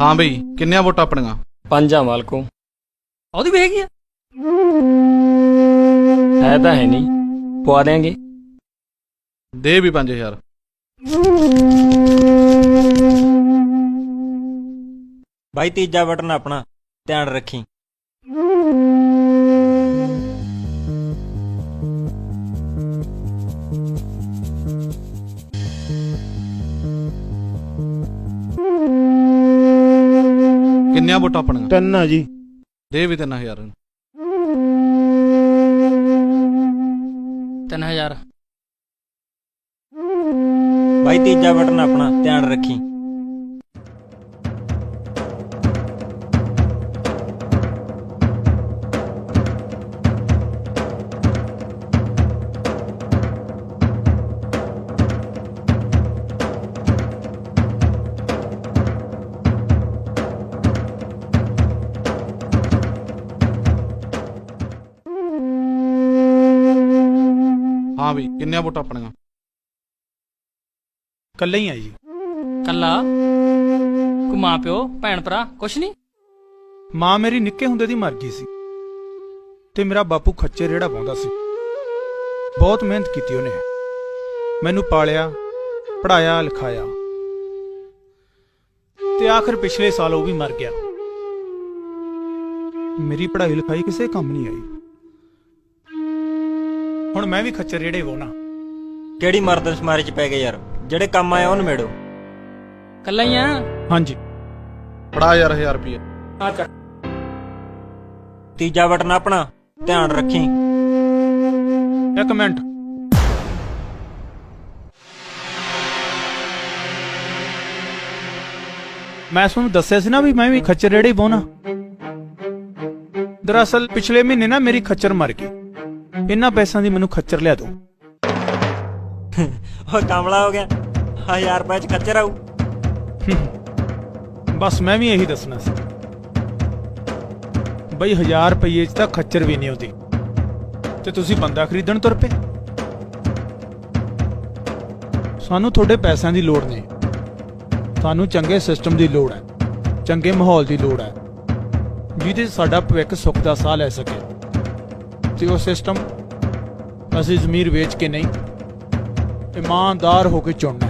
ਹਾਂ ਬਈ ਕਿੰਨੀਆਂ ਵੋਟਾਂ ਆਪਣੀਆਂ? ਪੰਜ ਆ ਮਾਲਕੋ ਉਹਦੀ ਵੀ ਹੈਗੀ ਆ? ਹੈ ਤਾਂ ਹੈ ਨਹੀਂ ਪਵਾ ਦਿਆਂਗੇ। ਦੇ ਵੀ 5000 ਬਾਈ ਤੀਜਾ ਬਟਨ ਆਪਣਾ ਧਿਆਨ ਰੱਖੀ। ਕਿੰਨੀਆਂ ਵੋਟਾਂ ਆਪਣੀਆਂ? ਤਿੰਨ ਆ ਜੀ। ਦੇ ਵੀ 3000 3000 ਬਾਈ ਤੀਜਾ ਬਟਨ ਆਪਣਾ ਧਿਆਨ ਰੱਖੀ। ਹਾਂ ਬਈ ਕਿੰਨੀਆਂ ਵੋਟਾਂ ਆਪਣੀਆਂ? ਕੱਲੇ ਹੀ ਆ ਜੀ। ਕੱਲਾ? ਕੋ ਮਾਂ ਪਿਓ ਭੈਣ ਭਰਾ ਕੁਛ ਨਹੀਂ? ਮਾਂ ਮੇਰੀ ਨਿੱਕੇ ਹੁੰਦੇ ਦੀ ਮਰ ਗਈ ਸੀ ਤੇ ਮੇਰਾ ਬਾਪੂ ਖੱਚੇ ਰੇੜਾ ਪਾਉਂਦਾ ਸੀ। ਬਹੁਤ ਮਿਹਨਤ ਕੀਤੀ ਉਹਨੇ। ਮੈਨੂੰ ਪਾਲਿਆ ਪੜਾਇਆ ਲਿਖਾਇਆ। ਤੇ ਆਖਰ ਪਿਛਲੇ ਸਾਲ ਉਹ ਵੀ ਮਰ ਗਿਆ। ਮੇਰੀ ਪੜ੍ਹਾਈ ਲਿਖਾਈ ਕਿਸੇ ਕੰਮ ਨਹੀਂ ਆਈ। ਹੁਣ ਮੈਂ ਵੀ ਖੱਚਰ ਰੇੜੇ ਵਾਉਣਾ ਕਿਹੜੀ ਮਰਦਮਸ਼ਮਾਰੀ ਚ ਪੈ ਗਏ ਯਾਰ? ਜਿਹੜੇ ਕੰਮ ਆਏ ਉਹਨੂੰ ਮੇੜੋ ਕੱਲਾ ਹੀ ਆ? ਹਾਂਜੀ। ਫੜਾ ਯਾਰ 1000 ਰੁਪਏ ਆ ਚੱਕ। ਤੀਜਾ ਬਟਨ ਆਪਣਾ ਧਿਆਨ ਰੱਖੀ। ਇੱਕ ਮਿੰਟ। ਮੈਂ ਤੁਹਾਨੂੰ ਦੱਸਿਆ ਸੀ ਨਾ ਵੀ ਮੈਂ ਵੀ ਖੱਚਰ ਰੇੜੇ ਪਾਉਣਾ ਦਰਅਸਲ ਪਿਛਲੇ ਮਹੀਨੇ ਨਾ ਮੇਰੀ ਖੱਚਰ ਮਰ ਗਈ। ਇਹਨਾਂ ਪੈਸਿਆਂ ਦੀ ਮੈਨੂੰ ਖੱਚਰ ਲਿਆ ਦਿਓ। ਓ ਕਮਲਾ ਹੋ ਗਿਆ। 1000 ਰੁਪਏ ਚ ਖੱਚਰ ਆਊ। ਬਸ ਮੈਂ ਵੀ ਇਹੀ ਦੱਸਣਾ ਸੀ। ਬਈ 1000 ਰੁਪਏ ਚ ਤਾਂ ਖੱਚਰ ਵੀ ਨਹੀਂ ਆਉਂਦੀ। ਤੇ ਤੁਸੀਂ ਬੰਦਾ ਖਰੀਦਣ ਤੁਰ ਪਏ। ਸਾਨੂੰ ਤੁਹਾਡੇ ਪੈਸਿਆਂ ਦੀ ਲੋੜ ਨਹੀਂ। ਸਾਨੂੰ ਚੰਗੇ ਸਿਸਟਮ ਦੀ ਲੋੜ ਹੈ। ਚੰਗੇ ਮਾਹੌਲ ਦੀ ਲੋੜ ਹੈ। ਜਿਹਦੇ 'ਚ ਸਾਡਾ ਭਵਿੱਖ ਸੁੱਖ ਦਾ ਸਾਹ ਲੈ ਸਕੇ। ਤੇ ਉਹ ਸਿਸਟਮ। ਅਸੀਂ ਜ਼ਮੀਰ ਵੇਚ ਕੇ ਨਹੀਂ। ਇਮਾਨਦਾਰ ਹੋ ਕੇ ਚੁਣਨਾ